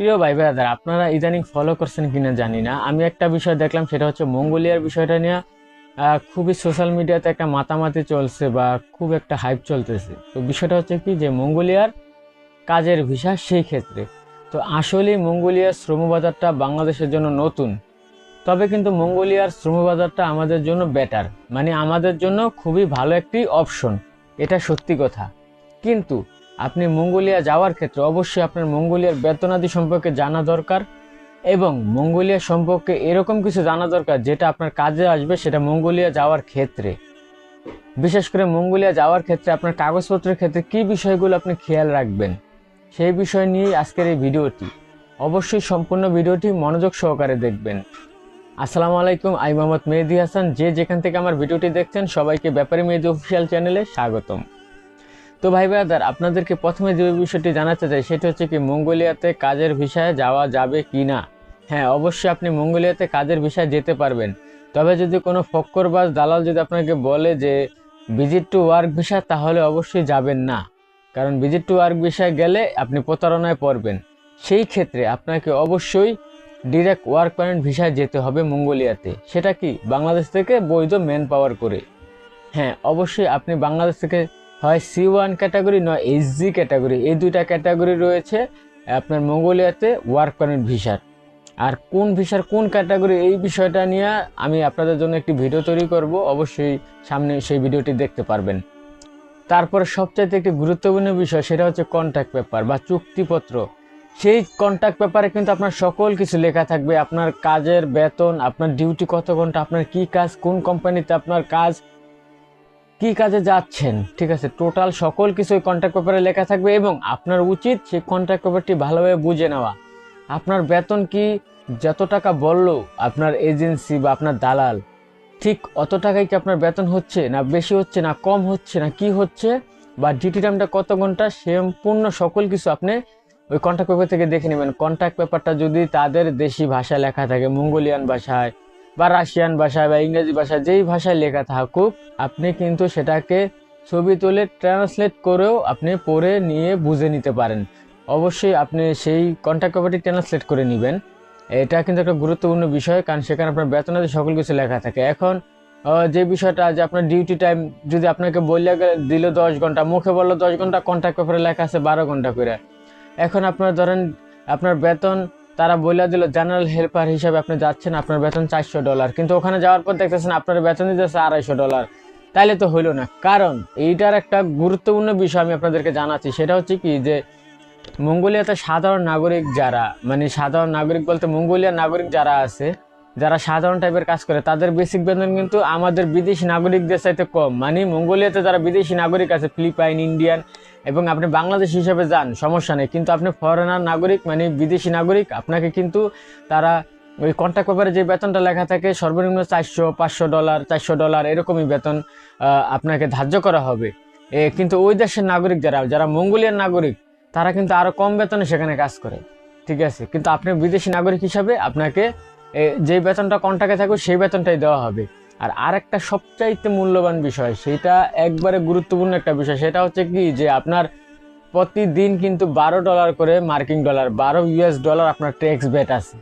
প্রিয় ভাই ব্রাদার, আপনারা ইদানিং ফলো করছেন কিনা জানি না। আমি একটা বিষয় দেখলাম, সেটা হচ্ছে মঙ্গোলিয়ার বিষয়টা নিয়ে খুবই সোশ্যাল মিডিয়াতে একটা মাতামাতি চলছে বা খুব একটা হাইপ চলতেছে। তো বিষয়টা হচ্ছে কি যে, মঙ্গোলিয়ার কাজের ভিসা সেই ক্ষেত্রে। তো আসলে মঙ্গোলিয়ার শ্রমবাজারটা বাংলাদেশের জন্য নতুন, তবে কিন্তু মঙ্গোলিয়ার শ্রমবাজারটা আমাদের জন্য বেটার মানে আমাদের জন্য খুবই ভালো একটি অপশন এটা সত্যি কথা। কিন্তু আপনি মঙ্গোলিয়া যাওয়ার ক্ষেত্রে অবশ্যই আপনার মঙ্গোলিয়ার বেতনাদি সম্পর্কে জানা দরকার এবং মঙ্গোলিয়া সম্পর্কে এরকম কিছু জানা দরকার যেটা আপনার কাজে আসবে সেটা মঙ্গোলিয়া যাওয়ার ক্ষেত্রে। বিশেষ করে মঙ্গোলিয়া যাওয়ার ক্ষেত্রে আপনার কাগজপত্রের ক্ষেত্রে কি বিষয়গুলো আপনি খেয়াল রাখবেন সেই বিষয় নিয়েই আজকের এই ভিডিওটি। অবশ্যই সম্পূর্ণ ভিডিওটি মনোযোগ সহকারে দেখবেন। আসসালামু আলাইকুম আই মোহাম্মদ মেহেদি হাসান। যে যেখান থেকে আমার ভিডিওটি দেখছেন সবাইকে ব্যাপারী মেহেদি অফিসিয়াল চ্যানেলে স্বাগতম। তো ভাই ব্রাদার, আপনাদেরকে প্রথমে যে বিষয়টি জানাতে চাই, সেটা হচ্ছে কি মঙ্গোলিয়াতে কাজের ভিসায় যাওয়া যাবে কি না? হ্যাঁ অবশ্যই আপনি মঙ্গোলিয়াতে কাজের ভিসায় যেতে পারবেন। তবে যদি কোনো ফক্করবাজ দালাল যদি আপনাকে বলে যে ভিজিট টু ওয়ার্ক ভিসা, তাহলে অবশ্যই যাবেন না। কারণ ভিজিট টু ওয়ার্ক ভিসায় গেলে আপনি প্রতারণায় পড়বেন। সেই ক্ষেত্রে আপনাকে অবশ্যই ডিরেক্ট ওয়ার্ক পারমিট ভিসায় যেতে হবে মঙ্গোলিয়াতে। সেটা কি? বাংলাদেশ থেকে বৈধ ম্যান পাওয়ার করে। হ্যাঁ অবশ্যই আপনি বাংলাদেশ থেকে হয় সি ওয়ান ক্যাটাগরি, নয় এইচজি ক্যাটাগরি। এই দুইটা ক্যাটাগরি রয়েছে আপনার মঙ্গোলিয়াতে ওয়ার্ক পারমিট ভিসার। আর কোন ভিসার কোন ক্যাটাগরি, এই বিষয়টা নিয়ে আমি আপনাদের জন্য একটি ভিডিও তৈরি করব। অবশ্যই সামনে সেই ভিডিওটি দেখতে পারবেন। তারপরে সবচাইতে একটি গুরুত্বপূর্ণ বিষয়, সেটা হচ্ছে কন্ট্যাক্ট পেপার বা চুক্তিপত্র। সেই কন্ট্যাক্ট পেপারে কিন্তু আপনার সকল কিছু লেখা থাকবে। আপনার কাজের বেতন, আপনার ডিউটি কত ঘণ্টা, আপনার কি কাজ, কোন কোম্পানিতে আপনার কাজ কি কাজে যাচ্ছেন? ঠিক আছে টোটাল সকল কিছু ওই কন্ট্যাক্ট পেপারে লেখা থাকবে এবং আপনার উচিত সেই কন্ট্যাক্ট পেপারটি ভালোভাবে বুঝে নেওয়া। আপনার বেতন কি যত টাকা বলল আপনার এজেন্সি বা আপনার দালাল, ঠিক অত টাকাই কি আপনার বেতন হচ্ছে না বেশি হচ্ছে না কম হচ্ছে না কি হচ্ছে বা ডিউটি টাইমটা কত ঘণ্টা সম্পূর্ণ সকল কিছু আপনি ওই কন্ট্যাক্ট পেপার থেকে দেখে নেবেন। কন্ট্যাক্ট পেপারটা যদি তাদের দেশি ভাষায় লেখা থাকে, মঙ্গোলিয়ান ভাষায় বা রাশিয়ান ভাষায় বা ইংরেজি ভাষায় যেই ভাষায় লেখা থাকুক, আপনি কিন্তু সেটাকে ছবি তুলে ট্রান্সলেট করেও আপনি পড়ে নিয়ে বুঝে নিতে পারেন। অবশ্যই আপনি সেই কন্ট্যাক্ট পেপারটি ট্রান্সলেট করে নেবেন। এটা কিন্তু একটা গুরুত্বপূর্ণ বিষয়, কারণ সেখানে আপনার বেতনাদি সকল কিছু লেখা থাকে। এখন যে বিষয়টা যে আপনার ডিউটি টাইম যদি আপনাকে বললে দিল দশ ঘণ্টা, মুখে বলল দশ ঘণ্টা কন্ট্যাক্ট পেপারে লেখা আছে বারো ঘণ্টা করে। এখন আপনার ধরেন, আপনার বেতন তারা বলে দিল জেনারেল হেল্পার হিসাবে আপনি যাচ্ছেন, আপনার বেতন চারশো ডলার। কিন্তু ওখানে যাওয়ার পর দেখতেছেন আপনার বেতন দিতেছে আড়াইশো ডলার। তাইলে তো হইল না। কারণ এইটার একটা গুরুত্বপূর্ণ বিষয় আমি আপনাদেরকে জানাচ্ছি। সেটা হচ্ছে কি যে, মঙ্গোলিয়াতে সাধারণ নাগরিক যারা মানে সাধারণ নাগরিক বলতে মঙ্গোলিয়ার নাগরিক যারা আছে যারা সাধারণ টাইপের কাজ করে তাদের বেসিক বেতন কিন্তু আমাদের বিদেশি নাগরিকদের চাইতে কম। মানে মঙ্গোলিয়াতে যারা বিদেশি নাগরিক আছে ফিলিপাইন ইন্ডিয়ান এবং আপনি বাংলাদেশ হিসেবে যান সমস্যা নেই। কিন্তু আপনি ফরেনার নাগরিক মানে বিদেশি নাগরিক আপনাকে কিন্তু তারা ওই কন্ট্যাক্ট পেপারে যে বেতনটা লেখা থাকে সর্বনিম্ন চারশো পাঁচশো ডলার চারশো ডলার এরকমই বেতন আপনাকে ধার্য করা হবে। এ, কিন্তু ওই দেশের নাগরিক যারা যারা মঙ্গোলিয়ার নাগরিক তারা কিন্তু আরও কম বেতনে সেখানে কাজ করে। ঠিক আছে? কিন্তু আপনি বিদেশি নাগরিক হিসাবে আপনাকে যে বেতনটা কন্ট্রাক্টে থাকবে, সেই বেতনটাই দেওয়া হবে। আর আরেকটা সবচাইতে মূল্যবান বিষয়, সেটা একবারে গুরুত্বপূর্ণ একটা বিষয়, সেটা হচ্ছে কি যে আপনার প্রতিদিন কিন্তু বারো ডলার করে মার্কিং ডলার বারো ইউএস ডলার আপনার ট্যাক্স ব্যাট আছে।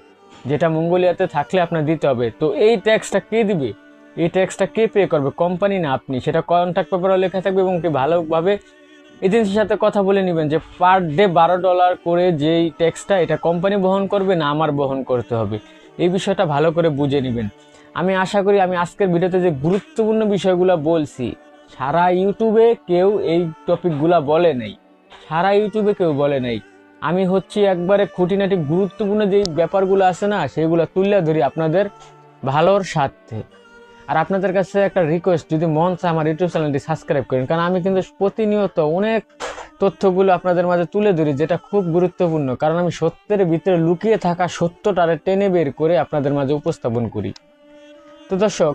যেটা মঙ্গোলিয়াতে থাকলে আপনার দিতে হবে। তো এই ট্যাক্সটা কে দিবে? এই ট্যাক্সটা কে পে করবে? কোম্পানি না আপনি। সেটা কন্ট্রাক্ট পেপারে লেখা থাকবে এবং কি ভালোভাবে এজেন্সির সাথে কথা বলে নেবেন যে পার ডে বারো ডলার করে যেই ট্যাক্সটা এটা কোম্পানি বহন করবে না আমার বহন করতে হবে। এই বিষয়টা ভালো করে বুঝে নেবেন। আমি আশা করি আমি আজকের ভিডিওতে যে গুরুত্বপূর্ণ বিষয়গুলো বলছি, সারা ইউটিউবে কেউ এই টপিকগুলা বলে নাই। সারা ইউটিউবে কেউ বলে নাই। আমি হচ্ছি একবারে খুঁটিনাটি গুরুত্বপূর্ণ যেই ব্যাপারগুলো আছে না, সেগুলো তুলে ধরি আপনাদের ভালোর স্বার্থে। আর আপনাদের কাছে একটা রিকোয়েস্ট যদি মন চায় আমার ইউটিউব চ্যানেলটি সাবস্ক্রাইব করেন, কারণ আমি কিন্তু প্রতিনিয়ত অনেক তথ্যগুলো আপনাদের মাঝে তুলে ধরি, যেটা খুব গুরুত্বপূর্ণ। কারণ আমি সত্যের ভিতরে লুকিয়ে থাকা সত্যটারে টেনে বের করে আপনাদের মাঝে উপস্থাপন করি। তো দর্শক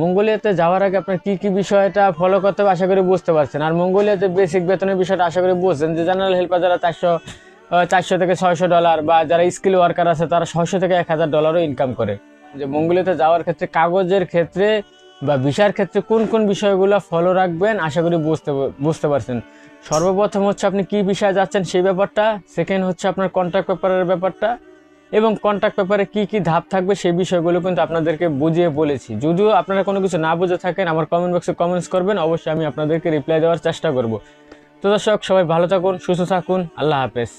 মঙ্গোলিয়াতে যাওয়ার আগে আপনার কী কী বিষয়টা ফলো করতে হবে আশা করি বুঝতে পারছেন। আর মঙ্গোলিয়াতে বেসিক বেতনের বিষয়টা আশা করি বুঝছেন যে জেনারেল হেল্পার যারা চারশো চারশো থেকে ছয়শো ডলার বা যারা স্কিল ওয়ার্কার আছে তারা ছয়শো থেকে এক হাজার ডলারও ইনকাম করে। যে মঙ্গোলিয়াতে যাওয়ার ক্ষেত্রে কাগজের ক্ষেত্রে বা ভিসার ক্ষেত্রে কোন কোন বিষয়গুলো ফলো রাখবেন, আশা করি বুঝতে বুঝতে পারছেন। সর্বপ্রথম হচ্ছে আপনি কি বিষয়ে যাচ্ছেন সেই ব্যাপারটা সেকেন্ড হচ্ছে আপনার কন্ট্রাক্ট পেপারের ব্যাপারটা, এবং কন্ট্রাক্ট পেপারে কি কি ধাপ থাকবে সেই বিষয়গুলো কিন্তু আপনাদেরকে বুঝিয়ে বলেছি। যদিও আপনারা কোনো কিছু না বুঝে থাকেন, আমার কমেন্ট বক্সে কমেন্টস করবেন, অবশ্যই আমি আপনাদেরকে রিপ্লাই দেওয়ার চেষ্টা করব। তো দর্শক, সবাই ভালো থাকুন, সুস্থ থাকুন, আল্লাহ হাফেজ।